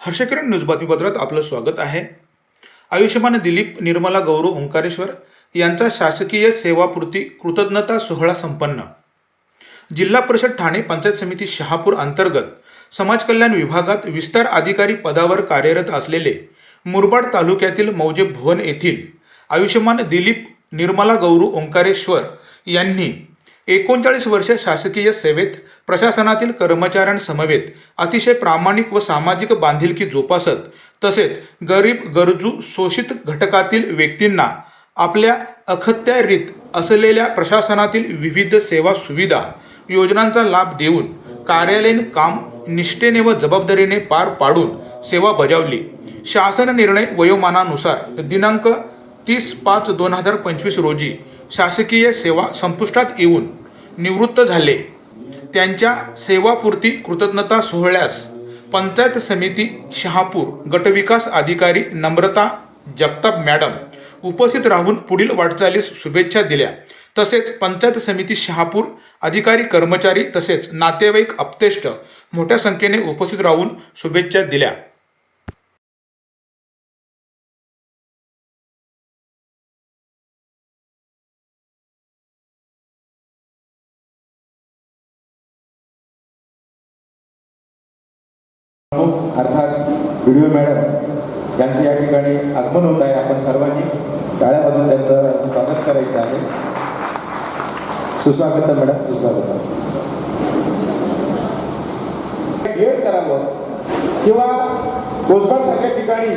हर्षकिरण news बातमीपत्रात आपलं स्वागत आहे. आयुष्यमान दिलीप निर्मला गौरव ओंकारेश्वर यांचा शासकीय सेवापूर्ती कृतज्ञता सोहळा संपन्न. जिल्हा परिषद ठाणे पंचायत समिती शहापूर अंतर्गत समाज कल्याण विभागात विस्तार अधिकारी पदावर कार्यरत असलेले मुरबाड तालुक्यातील मौजे भुवन येथील आयुष्यमान दिलीप निर्मला गौरू ओंकारेश्वर यांनी एकोणचाळीस वर्ष शासकीय सेवेत प्रशासनातील कर्मचाऱ्यांसमवेत अतिशय प्रामाणिक व सामाजिक बांधिलकी जोपासत तसेच गरीब गरजू शोषित घटकातील व्यक्तींना आपल्या अखत्यारीत असलेल्या प्रशासनातील विविध सेवा सुविधा योजनांचा लाभ देऊन कार्यालयीन काम निष्ठेने व जबाबदारीने पार पाडून सेवा बजावली. शासन निर्णय वयोमानानुसार दिनांक तीस पाच दोन हजार पंचवीस रोजी शासकीय सेवा संपुष्टात येऊन निवृत्त झाले. त्यांच्या सेवापूर्ती कृतज्ञता सोहळ्यास पंचायत समिती शहापूर गटविकास अधिकारी नम्रता जगताप मॅडम उपस्थित राहून पुढील वाटचालीस शुभेच्छा दिल्या. तसेच पंचायत समिती शहापूर अधिकारी कर्मचारी तसेच नातेवाईक अपतेष्ट मोठ्या संख्येने उपस्थित राहून शुभेच्छा दिल्या. प्रमुख अर्थात व्हिडिओ मॅडम यांचं या ठिकाणी आगमन होत आहे. आपण सर्वांनी टाळ्यामधून त्यांचं स्वागत करायचं आहे. सुस्वागत मॅडम सुस्वागत एड करावं किंवा कोसबाड ठिकाणी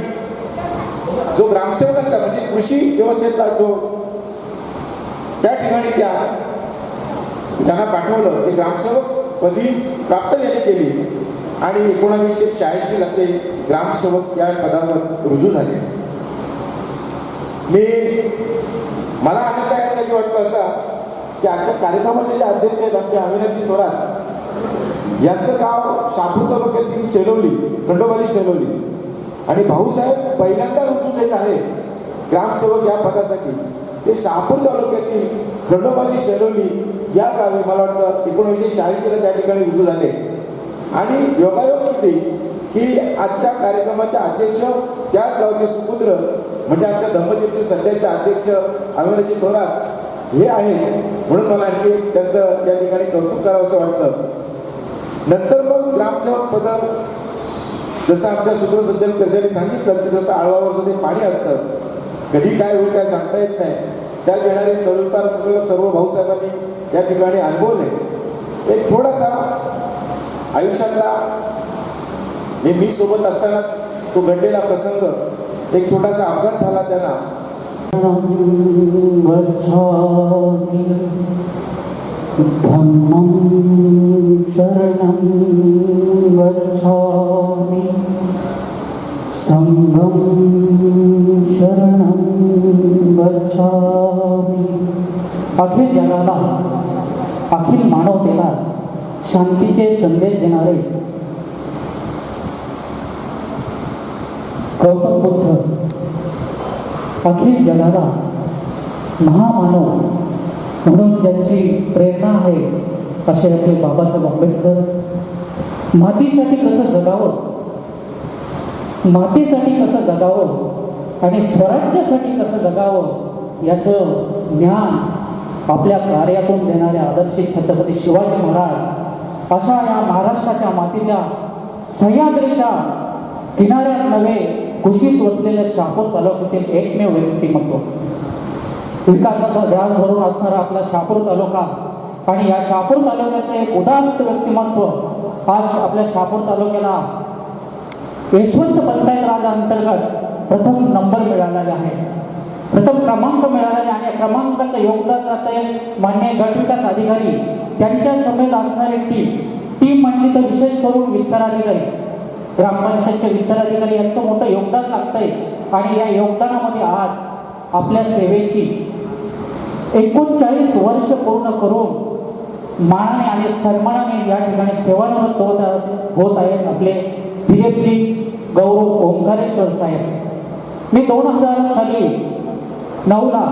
जो ग्रामसेवकांचा म्हणजे कृषी व्यवस्थेतला जो त्या ठिकाणी त्या त्यांना पाठवलं ते ग्रामसेवक पदवी प्राप्त त्यांनी केली आणि एकोणावीसशे शहाऐंशीला ते ग्रामसेवक या पदावर रुजू झाले. मी मला आनंद यासाठी वाटतं असा की आजच्या कार्यक्रमाचे जे अध्यक्ष आहेत आमचे अविनाशजी थोरात यांचं गाव शापूर तालुक्यातील सेलोली खंडोबाली सेलोली आणि भाऊसाहेब पहिल्यांदा रुजू जे झाले ग्रामसेवक या पदासाठी ते शहापूर तालुक्यातील खंडोबाजी सेलोली या गावी मला वाटतं एकोणीसशे शहाऐंशीला त्या ठिकाणी रुजू झाले. आणि योगायोग किती की आजच्या कार्यक्रमाचे अध्यक्ष त्याच गावचे सुपुत्र म्हणजे आमच्या धर्मतीर्थ सध्याचे अध्यक्ष अविनाजी थोरात हे आहे. म्हणून मला आणखी त्यांचं या ठिकाणी कौतुक करावं असं वाटतं. नंतर मग ग्रामसेवक पद जसं आमच्या सूत्रसज्जन कर्त्यांनी सांगितलं की जसं आळवावरचं ते पाणी असतं कधी काय होईल काय सांगता येत नाही. त्या येणारे चढउतार सगळं सर्व भाऊसाहेबांनी या ठिकाणी अनुभवले एक थोडासा आयुष्यातला हे मी सोबत असतानाच तो घडलेला प्रसंग एक छोटासा अपघात झाला त्यांना. शरणं अखिल जगाला अखिल मानवतेला शांतीचे संदेश देणारे गौतम बुद्ध अखिल जगाला महामानव म्हणून ज्यांची प्रेरणा आहे असे आपले बाबासाहेब आंबेडकर. मातीसाठी कसं जगावं? मातीसाठी कसं जगावं? आणि स्वराज्यासाठी कसं जगावं? याचं ज्ञान आपल्या कार्यातून देणारे आदर्श छत्रपती शिवाजी महाराज अशा या महाराष्ट्राच्या मातीच्या सह्याद्रीच्या किनाऱ्यात नव्हे कुशीत वसलेल्या शापूर तालुक्यातील एकमेव व्यक्तिमत्व. विकासाचा ध्यास धरून असणारा आपला शापूर तालुका आणि या शापूर तालुक्याचं एक उदात्त व्यक्तिमत्व आज आपल्या शापूर तालुक्याला यशवंत पंचायत राजा अंतर्गत प्रथम नंबर मिळालेला आहे. प्रथम क्रमांक मिळालेला आणि या क्रमांकाचं योगदान जात आहे मान्य गटविकास अधिकारी त्यांच्या समेत असणारी टीम टीम म्हटली तर विशेष करून विस्तार अधिकारी ग्रामपंचायतचे विस्तार अधिकारी यांचं मोठं योगदान लागतंय. आणि या योगदानामध्ये आज आपल्या सेवेची एकोणचाळीस वर्ष पूर्ण करून मानाने आणि सन्मानाने या ठिकाणी सेवानिवृत्त होत होत आहेत आपले दिलीपजी गौरव ओंकारेश्वर साहेब. मी दोन हजार साली नऊला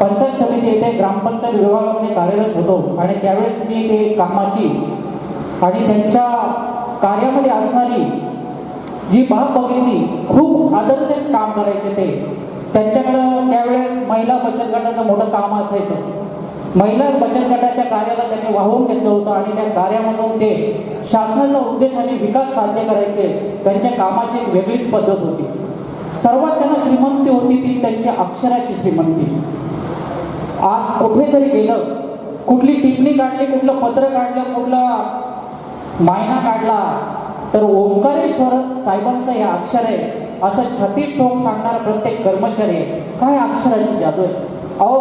पंचायत समिती येथे ग्रामपंचायत विभागामध्ये कार्यरत होतो आणि त्यावेळेस मी ते कामाची आणि त्यांच्या कार्यामध्ये असणारी जी बाब बघितली खूप आदरते काम करायचे ते. त्यांच्याकडं त्यावेळेस महिला बचत गटाचं मोठं काम असायचं. महिला बचत गटाच्या कार्याला त्यांनी वाहून घेतलं होतं आणि त्या कार्यामधून ते शासनाचा उद्देश आणि विकास साध्य करायचे. त्यांच्या कामाची एक वेगळीच पद्धत होती. सर्वात त्यांना श्रीमंती होती ती त्यांची अक्षराची श्रीमंती. आज कुठे जरी गेलं. कुठली टिप्पणी काढली कुठलं पत्र काढलं कुठला मायना काढला तर ओंकारेश्वर साहेबांचं हे अक्षर आहे असं छातीत ठोक सांगणारा प्रत्येक कर्मचारी आहे. काय अक्षराची जादू आहे? अहो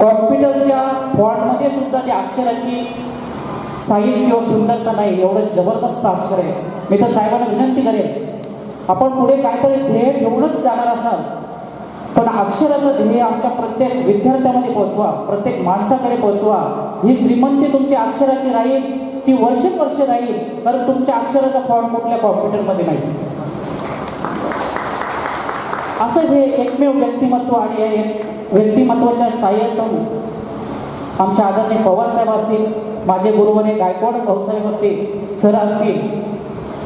कॉम्प्युटरच्या फॉन्टमध्ये सुद्धा त्या अक्षराची साईज किंवा सुंदरता नाही एवढं जबरदस्त अक्षर आहे. मी तर साहेबांना विनंती करेन आपण पुढे काहीतरी ध्येय ठेवूनच जाणार असाल. अक्षराचं ध्येय आमच्या प्रत्येक विद्यार्थ्यामध्ये पोहोचवा. प्रत्येक माणसाकडे पोहोचवा. ही श्रीमंती तुमची अक्षराची राहील ती वर्षोवर्ष राहील कारण तुमच्या अक्षराचा फॉर्म कुठल्या कॉम्प्युटरमध्ये नाही. असं हे एकमेव व्यक्तिमत्व आणि या व्यक्तिमत्वाच्या साह्यातून आमच्या आदरणीय पवार साहेब असतील माझे गुरुवने गायकवाड भाऊसाहेब असतील सर असतील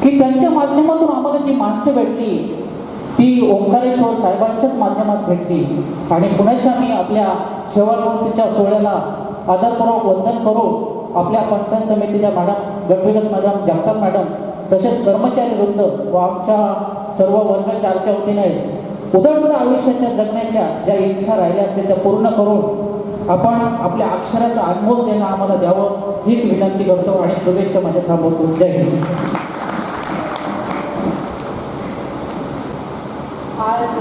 की त्यांच्या माध्यमातून आम्हाला जी माणसं भेटली ती ओंकारेश्वर साहेबांच्याच माध्यमात भेटली. आणि पुण्याच्या आपल्या शेवटच्या सोहळ्याला आदरपूर्वक वंदन करून आपल्या पंचायत समितीच्या madam Gadvilas madam Jagtap madam तसेच कर्मचारी वृंद व आमच्या सर्व वर्गाच्या वतीने उदरपूर आयुष्याच्या जगण्याच्या ज्या इच्छा राहिल्या असतील त्या पूर्ण करून आपण आपल्या अक्षराचं अनमोल देणं आम्हाला द्यावं हीच विनंती करतो आणि शुभेच्छा माझ्या थांबवतो. जय हिंद. आज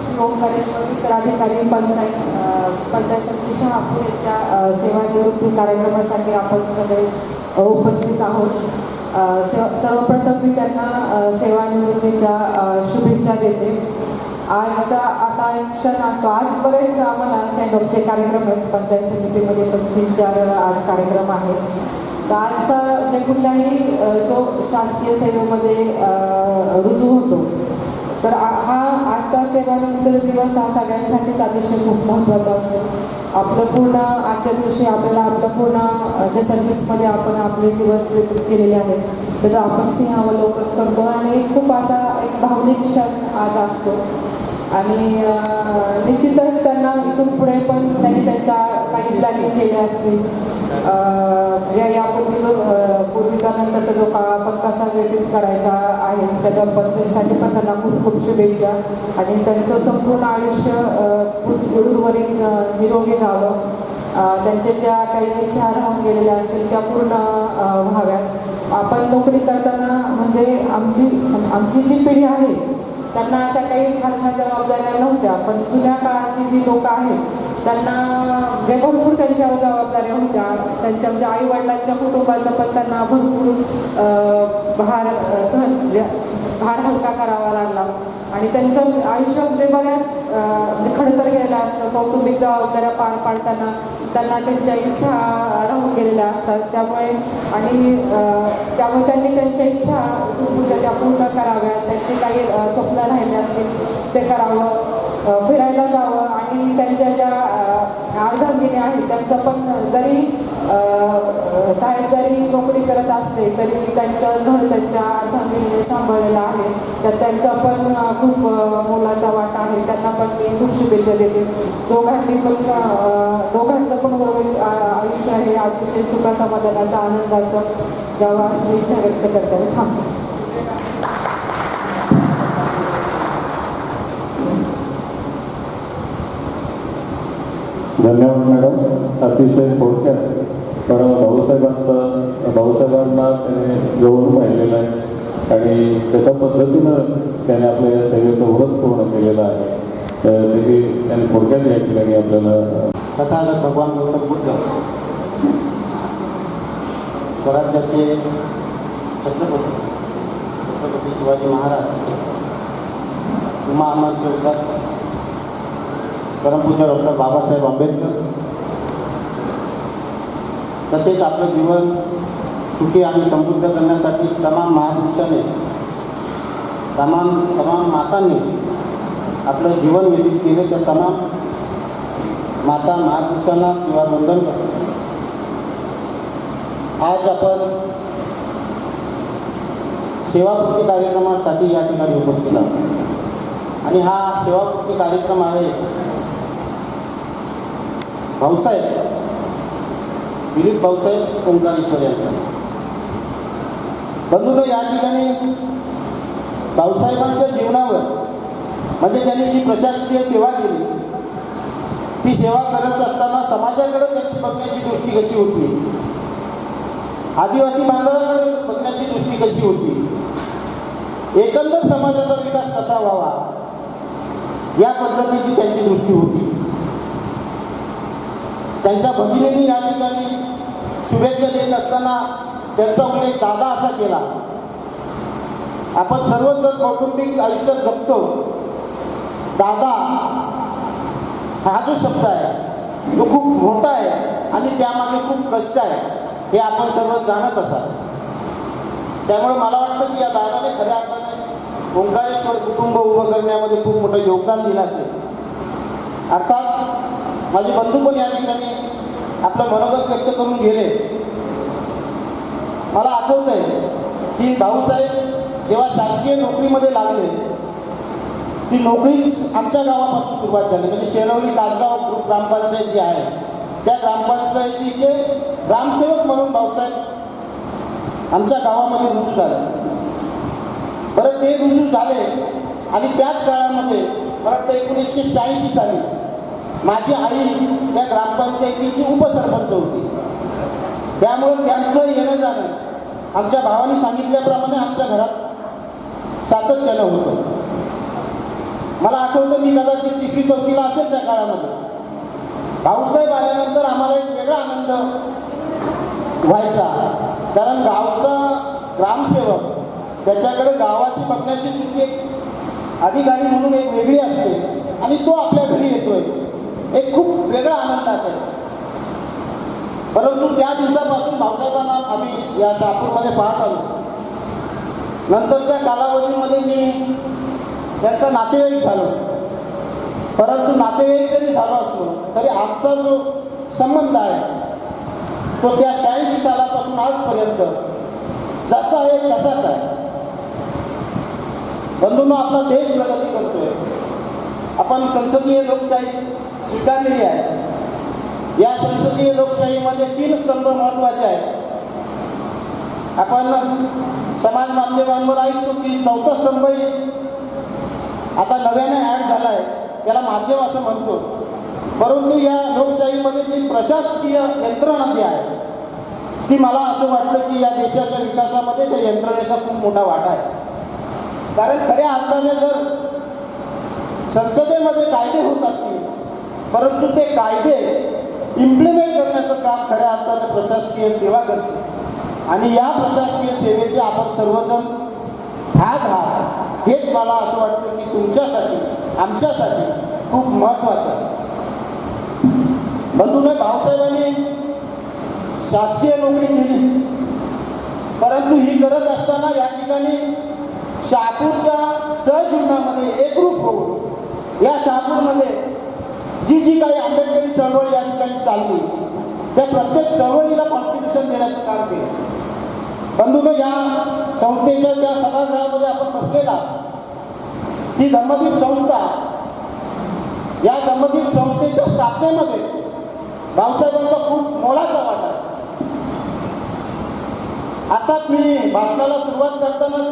श्री ओंकारेश्वर विस्ताराधिकारी पंचायत पंचायत समिती शहापूर यांच्या सेवानिवृत्ती कार्यक्रमासाठी आपण सगळे उपस्थित आहोत. से सर्वप्रथम मी त्यांना सेवानिवृत्तीच्या शुभेच्छा देते. आजचा असा एक क्षण असतो. आज बरेच आम्हाला सेंडऑफचे कार्यक्रम आहेत. पंचायत समितीमध्ये पण तीन चार आज कार्यक्रम आहेत. आजचा म्हणजे कुठल्याही तो जो शासकीय सेवेमध्ये रुजू होतो तर हा आजचा सेवानंतर दिवस हा सगळ्यांसाठीच अतिशय खूप महत्त्वाचा असतो. आपलं पूर्ण आजच्या दिवशी आपल्याला आपलं पूर्ण जे सर्व्हिसमध्ये आपण आपले दिवस व्यतीत केलेले आहेत. त्याचं आपण सिंहावलोकन करतो आणि खूप असा एक भावनिक क्षण आज असतो. आणि निश्चितच त्यांना इथून पुढे पण त्यांनी त्यांच्या काही प्लॅनिंग केल्या असतील. या यापूर्वी जो पूर्वीचा नंतरचा जो काळ आपण कसा व्यतीत करायचा आहे त्याच्या पद्धतीसाठी पण त्यांना खूप खूप शुभेच्छा. आणि त्यांचं संपूर्ण आयुष्य उर्वरित निरोगी जावं त्यांच्या ज्या काही इच्छा राहून गेलेल्या असतील त्या पूर्ण व्हाव्यात. आपण नोकरी करताना म्हणजे आमची आमची जी पिढी आहे त्यांना अशा काही फारशा जबाबदाऱ्या नव्हत्या पण जुन्या काळातली जी लोक आहेत त्यांना म्हणजे भरपूर त्यांच्यावर जबाबदाऱ्या होत्या. त्यांच्या म्हणजे आई वडिलांच्या कुटुंबाचा पण त्यांना भरपूर भार सहन म्हणजे भार हलका करावा लागला. आणि त्यांचं आयुष्य म्हणजे बऱ्याच म्हणजे खडतर गेलेलं असतं. कौटुंबिक जबाबदाऱ्या पार पाडताना त्यांना त्यांच्या इच्छा राहून गेलेल्या असतात. त्यामुळे आणि त्यामुळे त्यांनी त्यांच्या इच्छा तुमच्या त्या पूर्ण कराव्यात त्यांचे काही अं, स्वप्न राहिले असतील ते करावं फिरायला जावं आणि त्यांच्या ज्या अं, अर्धांगिनी आहेत त्यांचं पण जरी साहेब जरी नोकरी करत असले तरी त्यांचं घर त्यांच्या अर्धांगिनीने सांभाळलेलं आहे. तर त्यांचा पण खूप मोलाचा वाटा आहे. त्यांना पण मी खूप शुभेच्छा देते. दोघांनी पण दोघांचं पण बरोबर आयुष्य हे अतिशय सुखासमाधानाचं आनंदाचं जावं अशी इच्छा व्यक्त करताना थांबते धन्यवाद मॅडम. अतिशय थोडक्यात. पण भाऊसाहेबांचा भाऊसाहेबांना त्याने जवळून पाहिलेलं आहे. आणि कशा पद्धतीनं त्याने आपल्या या सेवेचं व्रत पूर्ण केलेलं आहे तर त्याची त्याने थोडक्यात या ठिकाणी आपल्याला कथा भगवान गौतम बुद्ध स्वराज्याचे छत्रपती छत्रपती शिवाजी महाराज उमा अम्माचे उद्घाटन परमपूज्य डॉक्टर बाबासाहेब आंबेडकर. तसेच आपलं जीवन सुखी आणि समृद्ध करण्यासाठी तमाम महापुरुषाने तमाम तमाम मातांनी आपलं जीवन व्यतीत केले तर तमाम माता महापुरुषांना किंवा वंदन. करतो आज आपण सेवापूर्ती कार्यक्रमासाठी या ठिकाणी उपस्थित आहोत. आणि हा सेवापूर्ती कार्यक्रम आहे. भाऊसाहेब दिलीप भाऊसाहेब ओंकारेश्वर यांचा. बंधून या ठिकाणी भाऊसाहेबांच्या जीवनावर म्हणजे त्यांनी जी प्रशासकीय सेवा केली ती सेवा करत असताना समाजाकडे त्यांची बघण्याची दृष्टी कशी होती? आदिवासी बांधवाकडे बघण्याची दृष्टी कशी होती? एकंदर समाजाचा विकास कसा व्हावा? या पद्धतीची त्यांची दृष्टी होती. त्यांच्या भगिनींनी या ठिकाणी शुभेच्छा देत असताना त्यांचा उल्लेख दादा असा केला. आपण सर्वच जण कौटुंबिक आयुष्यात जगतो. दादा हा जो शब्द आहे तो खूप मोठा आहे आणि त्यामागे खूप कष्ट आहे हे आपण सर्व जाणत असाल. त्यामुळे मला वाटतं की या दादाने खऱ्या अर्थाने ओंकारेश्वर कुटुंब उभं करण्यामध्ये खूप मोठं योगदान दिलं असेल. अर्थात माझे बंधू पण या ठिकाणी आपलं मनोगत व्यक्त करून गेले. मला आठवत आहे की भाऊसाहेब जेव्हा शासकीय नोकरीमध्ये लागले ती नोकरीच आमच्या गावापासून सुरुवात झाली. म्हणजे शेरवली तासगाव ग्रुप ग्रामपंचायत जी आहे त्या ग्रामपंचायतीचे ग्रामसेवक म्हणून भाऊसाहेब आमच्या गावामध्ये रुजू झाले. बरं ते रुजू झाले आणि त्याच काळामध्ये मला वाटतं एकोणीसशे शहाऐंशी साली माझी आई त्या ग्रामपंचायतीची उपसरपंच होती. त्यामुळे त्यांचं येणं जाणं आमच्या भावाने सांगितल्याप्रमाणे आमच्या घरात सातत्यानं होतं. मला आठवतं मी कदाचित तिसरी चौथीला असेल त्या काळामध्ये. भाऊसाहेब आल्यानंतर आम्हाला एक वेगळा आनंद व्हायचा. कारण गावचा ग्रामसेवक त्याच्याकडे गावाची बघण्याची दृष्टी अधिकारी म्हणून एक वेगळी असते. आणि तो आपल्या घरी येतोय. एक खूप वेगळा आनंद असेल. परंतु त्या दिवसापासून भाऊसाहेबांना आम्ही या शहापूरमध्ये पाहत आलो. नंतरच्या कालावधीमध्ये मी त्यांचा नातेवाईक झालो. परंतु नातेवाईक जरी झालो असलो तरी आमचा जो संबंध आहे तो त्या शहाऐंशी सालापासून आजपर्यंत जसा आहे तसाच आहे. बंधूंनो आपला देश प्रगती करतोय. आपण संसदीय लोकशाही स्वीकारलेली आहे. या संसदीय लोकशाहीमध्ये तीन स्तंभ महत्त्वाचे आहेत. आपण समाज माध्यमांवर ऐकतो की चौथा स्तंभही आता नव्याने ॲड झाला आहे त्याला माध्यम असं म्हणतो. परंतु या लोकशाहीमध्ये जी प्रशासकीय यंत्रणा जी आहे ती मला असं वाटतं की या देशाच्या विकासामध्ये त्या यंत्रणेचा खूप मोठा वाटा आहे. कारण खऱ्या अर्थाने जर संसदेमध्ये कायदे होत असतील परंतु ते कायदे इम्प्लिमेंट करण्याचं काम खऱ्या अर्थाने प्रशासकीय सेवा करते आणि या प्रशासकीय सेवेचे आपण सर्वजण भाग आहात. हेच मला असं वाटतं की तुमच्यासाठी आमच्यासाठी खूप महत्त्वाचं आहे. बंधूने भाऊसाहेबांनी शासकीय नोकरी केलीच. परंतु ही करत असताना या ठिकाणी शहापूरच्या सहजीवनामध्ये एकरूप होऊन या शहापूरमध्ये जी जी काही आंबेडकरी चळवळ या ठिकाणी चालली त्या प्रत्येक चळवळीला कॉन्ट्रीब्युशन देण्याचं काम केलं. बंधून या संस्थेच्या ज्या सभागृहामध्ये आपण बसलेला ती धर्मदीप संस्था या धर्मदीप संस्थेच्या स्थापनेमध्ये भाऊसाहेबांचा खूप मोलाचा वाटा आहे. आता मी भाषणाला सुरुवात करताना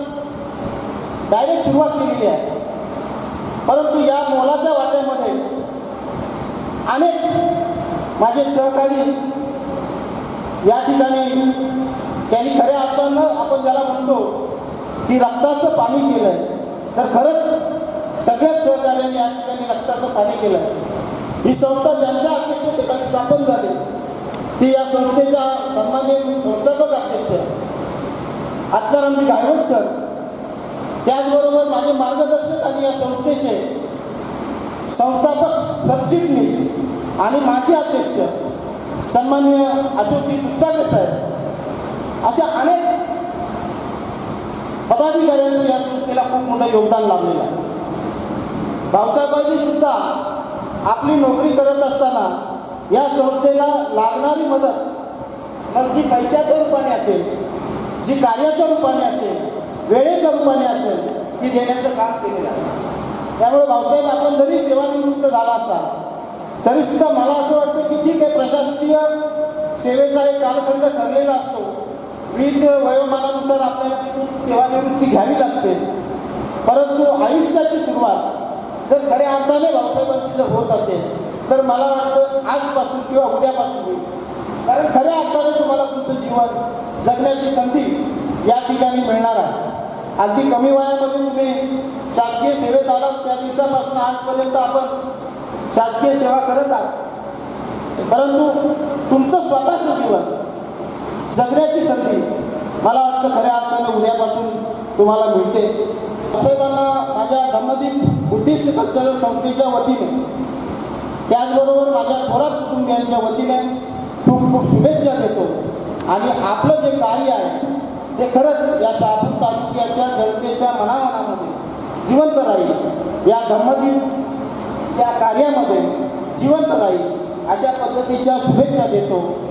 डायरेक्ट सुरुवात केलेली आहे. परंतु या मोलाच्या वाट्यामध्ये अनेक माझे सहकारी या ठिकाणी त्यांनी खऱ्या अर्थानं आपण ज्याला म्हणतो की रक्ताचं पाणी केलं तर खरंच सगळ्याच सहकार्यांनी या ठिकाणी रक्ताचं पाणी केलं ही संस्था ज्यांच्या अध्यक्षतेखाली स्थापन झाली ती या संस्थेच्या सन्मान्य संस्थापक अध्यक्ष आत्मारामजी गायवट सर त्याचबरोबर माझे मार्गदर्शक आणि या संस्थेचे संस्थापक सरचिटणीस आणि माजी अध्यक्ष सन्माननीय अशोकजी कुचाके साहेब अशा अनेक पदाधिकाऱ्यांचं या संस्थेला खूप मोठं योगदान लाभलेलं आहे. भाऊसाहेबांनी सुद्धा आपली नोकरी करत असताना या संस्थेला लागणारी मदत मग जी पैशाच्या रूपाने असेल जी कार्याच्या रूपाने असेल वेळेच्या रूपाने असेल ती देण्याचं काम केलेलं आहे. त्यामुळे भाऊसाहेब आपण जरी सेवानिवृत्त झाला असा तरी सुद्धा मला असं वाटतं की ठीक आहे प्रशासकीय सेवेचा एक कालखंड ठरलेला असतो. विविध वयोमानानुसार आपल्याला तिथून सेवानिवृत्ती घ्यावी लागते. परंतु आयुष्याची सुरुवात जर खऱ्या अर्थाने भाऊसाहेबांची जर होत असेल तर मला वाटतं आजपासून किंवा उद्यापासून होईल. कारण खऱ्या अर्थाने तुम्हाला तुमचं जीवन जगण्याची संधी या ठिकाणी मिळणार आहे. अगदी कमी वयामध्ये तुम्ही शासकीय सेवेत आलात त्या दिवसापासून आजपर्यंत आपण शासकीय सेवा करत आहात. परंतु तुमचं स्वतःचं जीवन जगण्याची संधी मला वाटतं खऱ्या अर्थानं उद्यापासून तुम्हाला मिळते. साहेबांना माझ्या धम्मदीप बुद्धिस्ट कल्चरल संस्थेच्या वतीने त्याचबरोबर माझ्या थोरात कुटुंबियांच्या वतीने खूप खूप शुभेच्छा देतो. आणि आपलं जे कार्य आहे ते खरंच या शहापूर तालुक्याच्या जनतेच्या मनामनामध्ये जिवंत राहील. या धम्मदीपच्या कार्यामध्ये जिवंत राहील. अशा पद्धतीच्या शुभेच्छा देतो.